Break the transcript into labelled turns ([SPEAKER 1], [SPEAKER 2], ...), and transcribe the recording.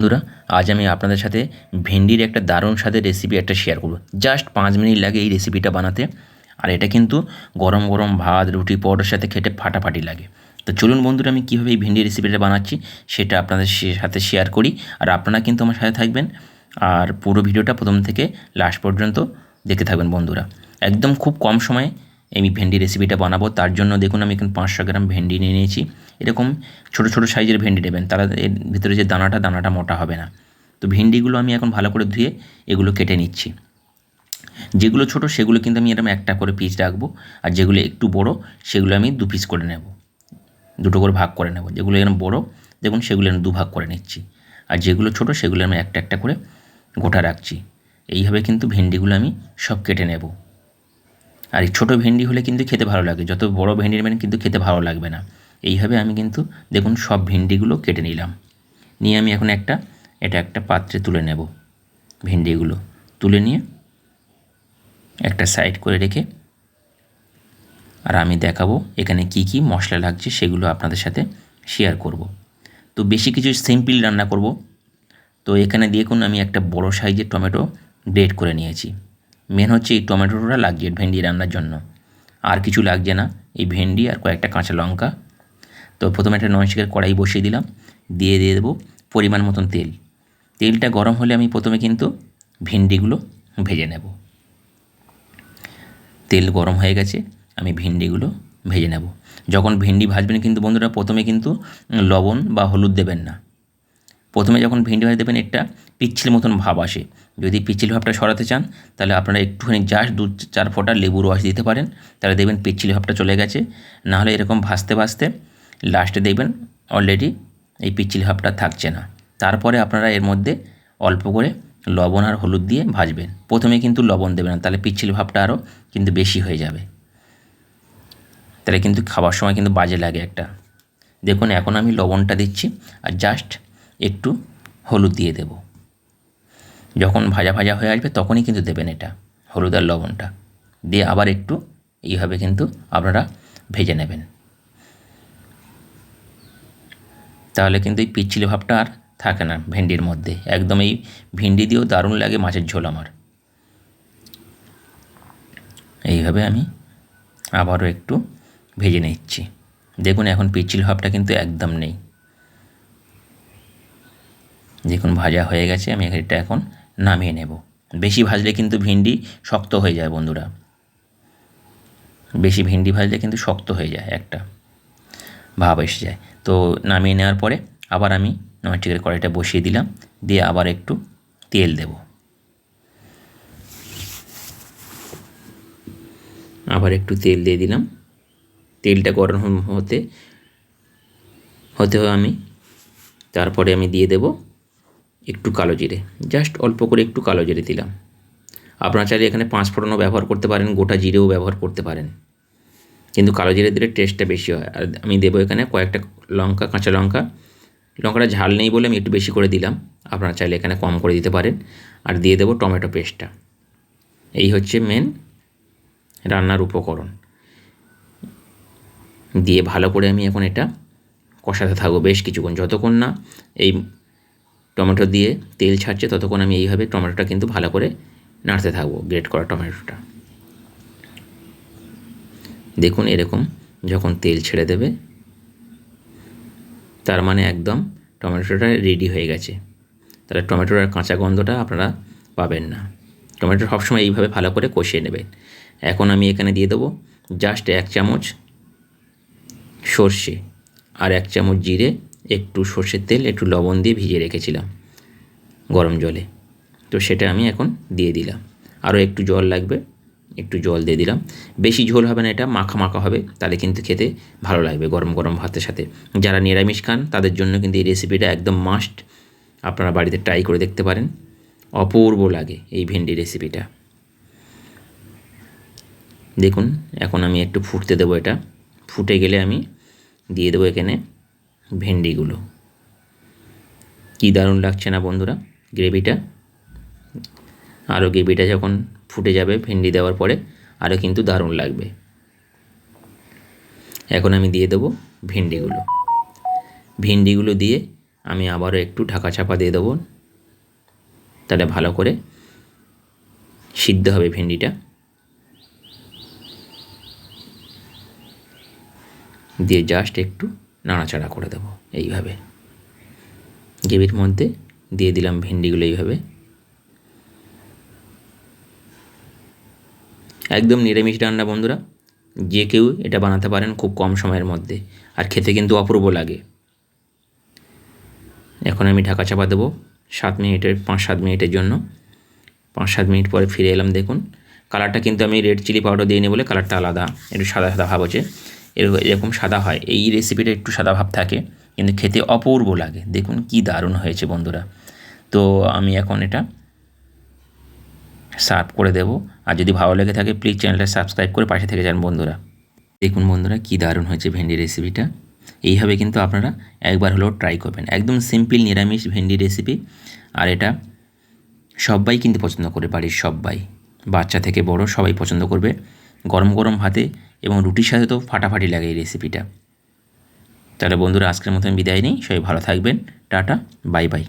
[SPEAKER 1] বন্ধুরা, আজ আমি আপনাদের সাথে ভেন্ডির একটা দারুণ স্বাদের রেসিপি একটা শেয়ার করব। জাস্ট পাঁচ মিনিট লাগে এই রেসিপিটা বানাতে। আর এটা কিন্তু গরম গরম ভাত, রুটি, পরোটার সাথে খেতে ফাটাফাটি লাগে। তো চলুন বন্ধুরা, আমি কীভাবে এই ভেন্ডি রেসিপিটা বানাচ্ছি সেটা আপনাদের সাথে শেয়ার করি। আর আপনারা কিন্তু আমার সাথে থাকবেন। আর পুরো ভিডিওটা প্রথম থেকে লাস্ট পর্যন্ত দেখতে থাকবেন বন্ধুরা। একদম খুব কম সময়ে আমি ভেন্ডি রেসিপিটা বানাবো। তার জন্য দেখুন, আমি এখানে পাঁচশো গ্রাম ভেন্ডি নিয়ে নিয়েছি। এরকম ছোটো ছোটো সাইজের ভেন্ডি নেবেন। তারা এর ভিতরে যে দানাটা দানাটা মোটা হবে না। তো ভেন্ডিগুলো আমি এখন ভালো করে ধুয়ে এগুলো কেটে নিচ্ছি। যেগুলো ছোট, সেগুলো কিন্তু আমি এরকম একটা করে পিস রাখব। আর যেগুলো একটু বড়, সেগুলো আমি দু পিস করে নেব। দুটো করে ভাগ করে নেব। যেগুলো এরকম বড়, দেখুন, সেগুলো আমি দু ভাগ করে নিচ্ছি। আর যেগুলো ছোট, সেগুলো আমি একটা একটা করে গোটা রাখছি। এইভাবে কিন্তু ভেন্ডিগুলো আমি সব কেটে নেব। আর এই ছোটো ভেন্ডি হলে কিন্তু খেতে ভালো লাগে। যত বড় ভেন্ডি নেবেন কিন্তু খেতে ভালো লাগবে না। এইভাবে আমি কিন্তু দেখুন সব ভেন্ডিগুলো কেটে নিলাম। নিয়ে আমি এখন একটা, এটা একটা পাত্রে তুলে নেব ভেন্ডিগুলো। তুলে নিয়ে একটা সাইড করে রেখে আর আমি দেখাবো এখানে কি কি মশলা লাগছে সেগুলো আপনাদের সাথে শেয়ার করব। তো বেশি কিছু সিম্পল রান্না করব। তো এখানে দেখুন আমি একটা বড় সাইজের টমেটো গ্রেট করে নিয়েছি। মেন হচ্ছে এই টমেটোটা লাগছে ভেন্ডি রান্নার জন্য। আর কিছু লাগছে না। এই ভেন্ডি আর কয়েকটা কাঁচা লঙ্কা। তো প্রথমে একটা ননস্টিকের কড়াই বসিয়ে দিলাম। দিয়ে দিয়ে দেবো পরিমাণ মতন তেল। তেলটা গরম হলে আমি প্রথমে কিন্তু ভেন্ডিগুলো ভেজে নেব। তেল গরম হয়ে গেছে, আমি ভেন্ডিগুলো ভেজে নেব। যখন ভেন্ডি ভাজবেন কিন্তু বন্ধুরা, প্রথমে কিন্তু লবণ বা হলুদ দেবেন না। প্রথমে যখন ভেন্ডি ভাজা দেবেন, একটা পিচ্ছিল মতন ভাব আসে। যদি পিচ্ছিল ভাবটা সরাতে চান, তাহলে আপনারা একটুখানি জাস্ট দু চার ফোঁটা লেবুর রস দিতে পারেন। তাহলে দেখবেন পিচ্ছিল ভাবটা চলে গেছে। নাহলে এরকম ভাজতে ভাজতে লাস্টে দেখবেন অলরেডি এই পিচ্ছিল ভাবটা থাকছে না। তারপরে আপনারা এর মধ্যে অল্প করে লবণ আর হলুদ দিয়ে ভাজবেন। প্রথমে কিন্তু লবণ দেবেন না, তাহলে পিচ্ছিল ভাবটা আরও কিন্তু বেশি হয়ে যাবে। তাহলে কিন্তু খাবার সময় কিন্তু বাজে লাগে একটা। দেখুন, এখন আমি লবণটা দিচ্ছি আর জাস্ট একটু হলুদ দিয়ে দেব। যখন ভাজা ভাজা হয়ে আসবে তখনই কিন্তু দেবেন এটা, হলুদ আর লবণটা। দিয়ে আবার একটু এইভাবে কিন্তু আপনারা ভেজে নেবেন। তাহলে কিন্তু এই পিচ্ছিল ভাবটা আর থাকে না ভেন্ডির মধ্যে। একদম এই ভেন্ডি দিয়েও দারুণ লাগে মাছের ঝোল আমার। এইভাবে আমি আবারও একটু ভেজে নিচ্ছি। দেখুন, এখন পিচ্ছিল ভাবটা কিন্তু একদম নেই। দেখুন ভাজা হয়ে গেছে, আমি এটা এখন নামিয়ে নেব। বেশি ভাজলে কিন্তু ভিন্ডি শক্ত হয়ে যায় বন্ধুরা। বেশি ভিন্ডি ভাজলে কিন্তু শক্ত হয়ে যায়, একটা ভাব এসে যায়। তো নামিয়ে নেওয়ার পরে আবার আমি ননস্টিকের কড়াইটা বসিয়ে দিলাম, দিয়ে আবার একটু তেল দেব। আবার একটু তেল দিয়ে দিলাম। তেলটা গরম হতে হতে আমি, তারপরে আমি দিয়ে দেব একটু কালো জিরে জাস্ট অল্প করে একটু কালো জিরে দিলাম। আপনারা চাইলে এখানে পাঁচ ফোড়নও ব্যবহার করতে পারেন, গোটা জিরেও ব্যবহার করতে পারেন। কিন্তু কালো জিরে দিলে টেস্টটা বেশি হয়। আর আমি দেবো এখানে কয়েকটা লঙ্কা, কাঁচা লঙ্কা। লঙ্কাটা ঝাল নেই বলে আমি একটু বেশি করে দিলাম। আপনারা চাইলে এখানে কম করে দিতে পারেন। আর দিয়ে দেবো টমেটো পেস্টটা। এই হচ্ছে মেন রান্নার উপকরণ। দিয়ে ভালো করে আমি এখন এটা কষাতে থাকব বেশ কিছুক্ষণ। যতক্ষণ না এই টমেটো দিয়ে তেল ছাড়ছে, ততক্ষণ আমি এইভাবে টমেটোটা কিন্তু ভালো করে নাড়তে থাকব, গ্রেট করা টমেটোটা। দেখুন এরকম যখন তেল ছেড়ে দেবে, তার মানে একদম টমেটোটা রেডি হয়ে গেছে। তাহলে টমেটোর আর কাঁচা গন্ধটা আপনারা পাবেন না। টমেটো সবসময় এইভাবে ভালো করে কষিয়ে নেবেন। এখন আমি এখানে দিয়ে দেবো জাস্ট এক চামচ সর্ষে আর এক চামচ জিরে একটু সর্ষের তেল, একটু লবণ দিয়ে ভিজিয়ে রেখেছিলাম গরম জলে। তো সেটা আমি এখন দিয়ে দিলাম। আরও একটু জল লাগবে, একটু জল দিয়ে দিলাম। বেশি ঝোল হবে না এটা, মাখা মাখা হবে, তাহলে কিন্তু খেতে ভালো লাগবে গরম গরম ভাতের সাথে। যারা নিরামিষ খান, তাদের জন্য কিন্তু এই রেসিপিটা একদম মাস্ট আপনারা বাড়িতে ট্রাই করে দেখতে পারেন। অপূর্ব লাগে এই ভেন্ডি রেসিপিটা দেখুন, এখন আমি একটু ফুটতে দেবো এটা। ফুটে গেলে আমি দিয়ে দেবো এখানে ভেন্ডিগুলো। কী দারুণ লাগছে না বন্ধুরা, গ্রেভিটা। আরও গ্রেভিটা যখন ফুটে যাবে ভেন্ডি দেওয়ার পরে আরও কিন্তু দারুণ লাগবে। এখন আমি দিয়ে দেবো ভেন্ডিগুলো। ভেন্ডিগুলো দিয়ে আমি আবারও একটু ঢাকা চাপা দিয়ে দেবো। তাহলে ভালো করে সিদ্ধ হবে ভেন্ডিটা। দিয়ে জাস্ট একটু নাড়াচাড়া করে দেবো এইভাবে। গ্রেভির মধ্যে দিয়ে দিলাম ভেন্ডিগুলো এইভাবে। একদম নিরামিষ রান্না বন্ধুরা, যে কেউ এটা বানাতে পারেন খুব কম সময়ের মধ্যে, আর খেতে কিন্তু অপূর্ব লাগে। এখন আমি ঢাকা চাপা দেবো সাত মিনিটের, পাঁচ সাত মিনিটের জন্য। পাঁচ সাত মিনিট পরে ফিরে এলাম দেখুন। কালারটা কিন্তু আমি রেড চিলি পাউডার দিয়ে নিই বলে কালারটা আলাদা, একটু সাদা সাদা ভাব আছে। এর- এরকম সাদা হয়। এই রেসিপিটা একটু সাদা ভাব থাকে, কিন্তু খেতে অপূর্ব লাগে। দেখুন কি দারুণ হয়েছে বন্ধুরা। তো আমি এখন এটা সার্ভ করে দেবো। আর যদি ভালো লেগে থাকে প্লিজ চ্যানেলটা সাবস্ক্রাইব করে পাশে থেকে যান বন্ধুরা। দেখুন বন্ধুরা, কী দারুণ হয়েছে ভেন্ডি রেসিপিটা এইভাবে কিন্তু আপনারা একবার হলেও ট্রাই করবেন। একদম সিম্পল নিরামিষ ভেন্ডি রেসিপি আর এটা সবাই কিন্তু পছন্দ করে, বাড়ির সবাই। বাচ্চা থেকে বড় সবাই পছন্দ করবে। গরম গরম ভাতে এবং রুটির সাথে তো ফাটাফাটি লাগে এই রেসিপিটা তাহলে বন্ধুরা, আজকের মতন বিদায় নেই। সবাই ভালো থাকবেন। Tata, bye bye.